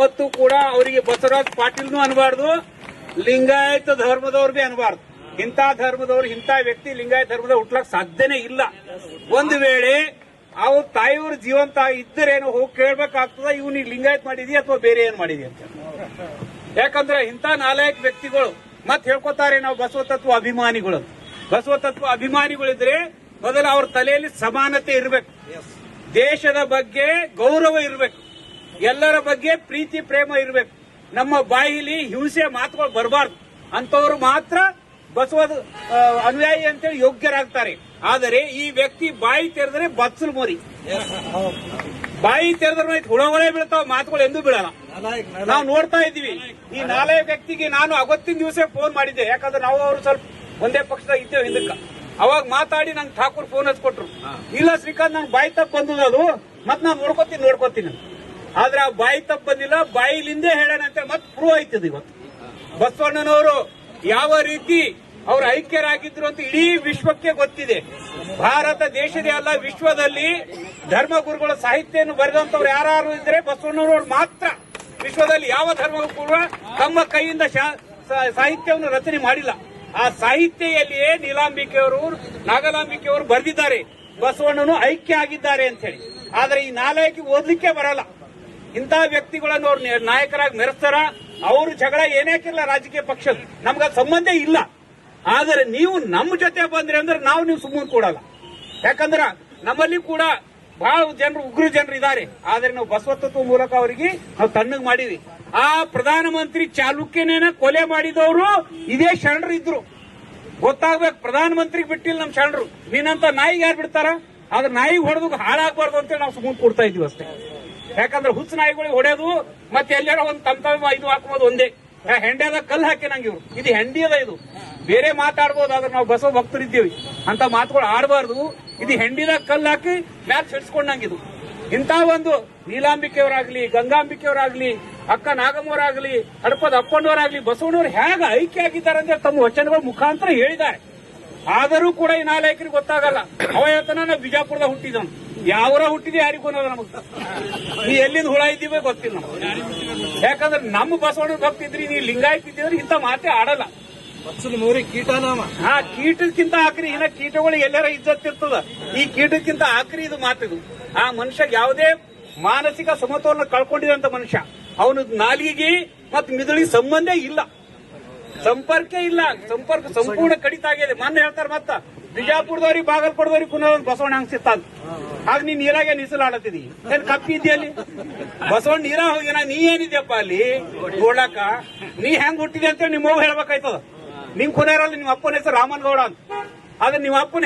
ಅವತ್ತು ಕೂಡ ಅವರಿಗೆ ಬಸವರಾಜ್ ಪಾಟೀಲ್ನು ಅನ್ಬಾರ್ದು, ಲಿಂಗಾಯತ ಧರ್ಮದವ್ರು ಅನ್ಬಾರ್ದು. ಇಂಥ ಧರ್ಮದವ್ರು, ಇಂಥ ವ್ಯಕ್ತಿ ಲಿಂಗಾಯತ ಧರ್ಮದ ಹುಟ್ಲಕ್ ಸಾಧ್ಯನೇ ಇಲ್ಲ. ಒಂದು ವೇಳೆ ಅವ್ರ ತಾಯಿಯವ್ರ ಜೀವಂತ ಇದ್ದರೇನೋ ಹೋಗಿ ಕೇಳ್ಬೇಕಾಗ್ತದ ಇವ್ನಿಗೆ ಲಿಂಗಾಯತ್ ಮಾಡಿದ್ಯಾ ಅಥವಾ ಬೇರೆ ಏನ್ ಮಾಡಿದ್ಯಾ ಅಂತ. ಯಾಕಂದ್ರೆ ಇಂಥ ನಾಲ್ಕು ವ್ಯಕ್ತಿಗಳು ಮತ್ ಹೇಳ್ಕೊತಾರೆ ನಾವು ಬಸವ ತತ್ವ ಅಭಿಮಾನಿಗಳು. ಬಸವ ತತ್ವ ಅಭಿಮಾನಿಗಳಿದ್ರೆ ಮೊದಲು ಅವ್ರ ತಲೆಯಲ್ಲಿ ಸಮಾನತೆ ಇರಬೇಕು. ದೇಶದ ಬಗ್ಗೆ ಗೌರವ ಇರಬೇಕು. ಎಲ್ಲರ ಬಗ್ಗೆ ಪ್ರೀತಿ, ಪ್ರೇಮ ಇರಬೇಕು. ನಮ್ಮ ಬಾಯಿಲಿ ಹಿಂಸೆ ಮಾತುಗಳು ಬರಬಾರ್ದು. ಅಂತವರು ಮಾತ್ರ ಬಸವ ಅನುಯಾಯಿ ಅಂತೇಳಿ ಯೋಗ್ಯರಾಗ್ತಾರೆ. ಆದರೆ ಈ ವ್ಯಕ್ತಿ ಬಾಯಿ ತೆರೆದ್ರೆ ಬತ್ಸಲ್ ಮೋರಿ. ಬಾಯಿ ತೆರೆದ್ರೆ ಹುಳಗಳೇ ಬೀಳ್ತಾವ, ಮಾತುಗಳು ಎಂದೂ ಬೀಳಲ್ಲ. ನಾವು ನೋಡ್ತಾ ಇದ್ದೀವಿ. ಈ ನಾಲ್ಕು ವ್ಯಕ್ತಿಗೆ ನಾನು ಅವತ್ತಿನ ದಿವಸ ಫೋನ್ ಮಾಡಿದ್ದೆ. ಯಾಕಂದ್ರೆ ನಾವು ಅವರು ಸ್ವಲ್ಪ ಒಂದೇ ಪಕ್ಷದಾಗ ಇದ್ದೇವೆ ಹಿಂದಕ್ಕೆ. ಅವಾಗ ಮಾತಾಡಿ ನಂಗೆ ಠಾಕೂರ್ ಫೋನ್ ಹಚ್ಕೊಟ್ರು ಇಲ್ಲ ಶ್ರೀಕಾಂತ್, ನಂಗೆ ಬಾಯಿ ತಪ್ಪ ಬಂದದ ಅದು. ಮತ್ ನಾನು ನೋಡ್ಕೋತೀನಿ, ನೋಡ್ಕೊತೀನಿ. ಆದ್ರೆ ಆ ಬಾಯಿ ತಪ್ಪ ಬಂದಿಲ್ಲ, ಬಾಯಿಲಿಂದೇ ಹೇಳೋಣಂತೆ ಮತ್ ಪ್ರೂವ್ ಆಯ್ತದ ಇವತ್ತು. ಬಸವಣ್ಣನವರು ಯಾವ ರೀತಿ ಅವರು ಐಕ್ಯರಾಗಿದ್ರು ಅಂತ ಇಡೀ ವಿಶ್ವಕ್ಕೆ ಗೊತ್ತಿದೆ. ಭಾರತ ದೇಶದೇ ಅಲ್ಲ, ವಿಶ್ವದಲ್ಲಿ ಧರ್ಮಗುರುಗಳ ಸಾಹಿತ್ಯವನ್ನು ಬರೆದಂತವ್ರು ಯಾರು ಇದ್ರೆ ಬಸವಣ್ಣನವರು ಮಾತ್ರ ವಿಶ್ವದಲ್ಲಿ ಯಾವ ಧರ್ಮಗುರು ತಮ್ಮ ಕೈಯಿಂದ ಸಾಹಿತ್ಯವನ್ನು ರಚನೆ ಮಾಡಿಲ್ಲ. ಆ ಸಾಹಿತ್ಯದಲ್ಲಿಯೇ ನೀಲಾಂಬಿಕೆಯವರು, ನಾಗಲಾಂಬಿಕೆಯವರು ಬರೆದಿದ್ದಾರೆ. ಬಸವಣ್ಣನು ಐಕ್ಯ ಆಗಿದ್ದಾರೆ ಅಂತ ಹೇಳಿ. ಆದ್ರೆ ಈ ನಾಲಯಕ್ಕೆ ಓದ್ಲಿಕ್ಕೆ ಬರಲ್ಲ. ಇಂಥ ವ್ಯಕ್ತಿಗಳನ್ನು ಅವ್ರು ನಾಯಕರಾಗಿ ಮೆರೆಸ್ತಾರ ಅವರು ಜಗಳ ಏನೇಕಿಲ್ಲ ರಾಜಕೀಯ ಪಕ್ಷದ. ನಮ್ಗೆ ಸಂಬಂಧ ಇಲ್ಲ. ಆದರೆ ನೀವು ನಮ್ಮ ಜೊತೆ ಬಂದ್ರೆ ಅಂದ್ರೆ ನಾವು ನೀವು ಸುಮ್ಮನೆ ಕೊಡಲ್ಲ. ಯಾಕಂದ್ರ ನಮ್ಮಲ್ಲಿ ಕೂಡ ಬಹಳ ಜನರು, ಉಗ್ರ ಜನರು ಇದ್ದಾರೆ ಆದರೆ ನಾವು ಬಸವತತ್ವ ಮೂಲಕ ಅವರಿಗೆ ನಾವು ತಣ್ಣಗ್ ಮಾಡಿವಿ ಆ ಪ್ರಧಾನಮಂತ್ರಿ ಚಾಲುಕ್ಯನೇನ ಕೊಲೆ ಮಾಡಿದವರು ಇದೇ ಶರಣರು ಇದ್ರು. ಗೊತ್ತಾಗ್ಬೇಕು, ಪ್ರಧಾನಮಂತ್ರಿಗೆ ಬಿಟ್ಟಿಲ್ಲ ನಮ್ಮ ಶರಣರು. ನೀನಂತ ನಾಯಿಗೆ ಯಾರು ಬಿಡ್ತಾರ? ಆದ್ರೆ ನಾಯಿಗೆ ಹೊಡೆದು ಹಾಳಾಗಬಾರ್ದು ಅಂತೇಳಿ ನಾವು ಸುಮ್ಮನೆ ಕೊಡ್ತಾ ಇದೀವಿ ಅಷ್ಟೇ. ಯಾಕಂದ್ರೆ ಹುಚ್ಚ ನಾಯಿಗಳಿಗೆ ಹೊಡೆಯೋದು ಮತ್ತೆ ಎಲ್ಲಾರ ಒಂದು ತಮ್ಮ ಇದು ಹಾಕೋದು ಒಂದೇ. ಹೆಂಡೆದ ಕಲ್ಲು ಹಾಕಿ ನಂಗೆ ಇವ್ರು. ಇದು ಹೆಂಡಿ ಅದ ಇದು. ಬೇರೆ ಮಾತಾಡ್ಬೋದು, ಆದ್ರೆ ನಾವು ಬಸವ ಭಕ್ತರಿದ್ದೀವಿ ಅಂತ ಮಾತುಗಳು ಆಡಬಾರ್ದು. ಇದು ಹೆಂಡಿದಾಗ ಕಲ್ಲು ಹಾಕಿ ಮ್ಯಾಲ್ ಸಿಡ್ಸ್ಕೊಂಡಂಗಿದು ಇಂಥ ಒಂದು ನೀಲಾಂಬಿಕೆಯವರಾಗ್ಲಿ, ಗಂಗಾಂಬಿಕೆಯವರಾಗ್ಲಿ, ಅಕ್ಕ ನಾಗಮ್ಮವರಾಗ್ಲಿ, ಹಡಪದ ಅಪ್ಪಣ್ಣವರಾಗ್ಲಿ, ಬಸವಣ್ಣವ್ರು ಹೇಗ ಐಕ್ಯ ಆಗಿದ್ದಾರೆ ಅಂದ್ರೆ ತಮ್ಮ ವಚನಗಳ ಮುಖಾಂತರ ಹೇಳಿದ್ದಾರೆ. ಆದರೂ ಕೂಡ ಈ ನಾಲ್ಕರಿಗೆ ಗೊತ್ತಾಗಲ್ಲ. ಅವ ಹೇಳ್ತಾನ ನಾವು ಬಿಜಾಪುರದ ಹುಟ್ಟಿದವನು. ಯಾವರ ಹುಟ್ಟಿದೆ ಯಾರಿಗೂ ನಮಗ್. ನೀ ಎಲ್ಲಿಂದ ಹುಳ ಇದ್ದೀವಿ ಗೊತ್ತಿಲ್ಲ ನಮ್ಗೆ. ಯಾಕಂದ್ರೆ ನಮ್ಮ ಬಸವಣ್ಣ ಭಕ್ತಿದ್ರಿ ನೀ ಲಿಂಗಾಯತ್ ಇದ್ದಿದ್ರೆ ಇಂಥ ಮಾತೇ ಆಡಲ್ಲ. ಮೂರಿ ಕೀಟನಾಮ. ಹಾ ಕೀಟಕ್ಕಿಂತ ಆಕ್ರಿ ಇನ್ನ ಕೀಟಗಳು ಎಲ್ಲರ ಇಜ್ಜತ್ತಿರ್ತದ ಈ ಕೀಟಕ್ಕಿಂತ ಆಕ್ರಿ ಇದು ಮಾತಿದು ಆ ಮನುಷ್ಯ ಯಾವುದೇ ಮಾನಸಿಕ ಸಮತೋಲನ ಕಳ್ಕೊಂಡಿದಂತ ಮನುಷ್ಯ ಅವನ ನಾಲಿಗೆ ಮತ್ತು ಮಿದುಳಿ ಸಂಬಂಧ ಇಲ್ಲ. ಸಂಪರ್ಕ ಇಲ್ಲ. ಸಂಪರ್ಕ ಸಂಪೂರ್ಣ ಕಡಿತ ಆಗಿದೆ. ಮೊನ್ನೆ ಹೇಳ್ತಾರೆ ಮತ್ತ, ಬಿಜಾಪುರದವ್ರಿಗೆ, ಬಾಗಲ್ಕೋಟದವ್ರಿಗೆ ಪುನಃ ಒಂದು ಬಸವಣ್ಣ ಹಂಗ್ ಸಿತ್ತಾನ ಆಗ ನೀನ್ ನೀರಾಗೆ ನಿಸಲಾಡತಿದಿ ಏನ್ ಕಪ್ಪಿ ಇದೆಯಲ್ಲಿ ಬಸವಣ್ಣ ನೀರ ಹೋಗಿನ ನೀ ಏನಿದ್ಯಪ್ಪ ಅಲ್ಲಿ? ಓಡಾಕ ನೀ ಹೆಂಗ್ ಹುಟ್ಟಿದೆ ಅಂತ ನಿಮ್ಮ ಹೇಳ್ಬೇಕಾಯ್ತದ. ನಿಮ್ ಕೊನೆಯರಲ್ಲಿ ನಿಮ್ಮ ಅಪ್ಪನ ಹೆಸರು ರಾಮನ್ ಗೌಡ ಅಂತ. ಆದ್ರೆ ನಿಮ್ಮ ಅಪ್ಪನ